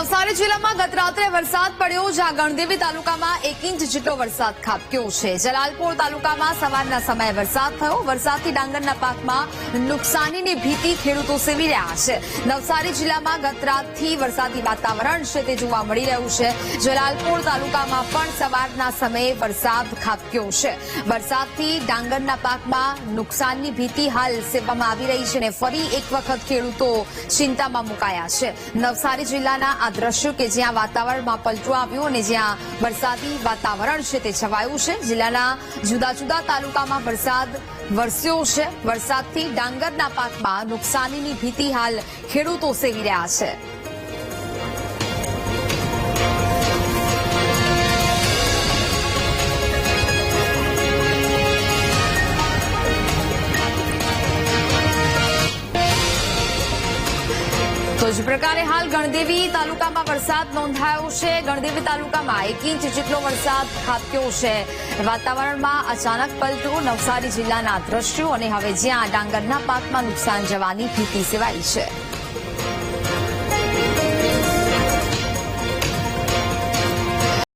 નવસારી જિલ્લામાં ગત રાત્રે વરસાદ પડ્યો, જ્યાં ગણદેવી તાલુકામાં એક ઇંચ જેટલો વરસાદ ખાબક્યો છે. જલાલપોર તાલુકામાં સવારના સમયે વરસાદ થયો. વરસાદથી ડાંગરના પાકમાં નુકસાનીની ભીતિ ખેડૂતો સેવી રહ્યા છે. નવસારી જિલ્લામાં ગત વરસાદી વાતાવરણ છે તે જોવા મળી રહ્યું છે. જલાલપોર તાલુકામાં પણ સવારના સમયે વરસાદ ખાબક્યો છે. વરસાદથી ડાંગરના પાકમાં નુકસાનની ભીતિ હાલ સેવવામાં આવી રહી છે અને ફરી એક વખત ખેડૂતો ચિંતામાં મુકાયા છે. નવસારી જિલ્લાના આ દ્રશ્યો કે જ્યાં વાતાવરણમાં પલટો આવ્યો અને જ્યાં વરસાદી વાતાવરણ છે તે છવાયું છે. જિલ્લાના જુદા જુદા તાલુકામાં વરસાદ વરસ્યો છે. વરસાદથી ડાંગરના પાકમાં નુકસાનીની ભીતિ હાલ ખેડૂતો સેવી રહ્યા છે. તો જ પ્રકારે હાલ ગણદેવી તાલુકામાં વરસાદ નોંધાયો છે. ગણદેવી તાલુકામાં એક ઇંચ જેટલો વરસાદ ખાબક્યો છે. વાતાવરણમાં અચાનક પલટો, નવસારી જિલ્લાના દ્રશ્યો અને હવે જ્યાં ડાંગરના પાકમાં નુકસાન જવાની ભીતિ સેવાઈ છે.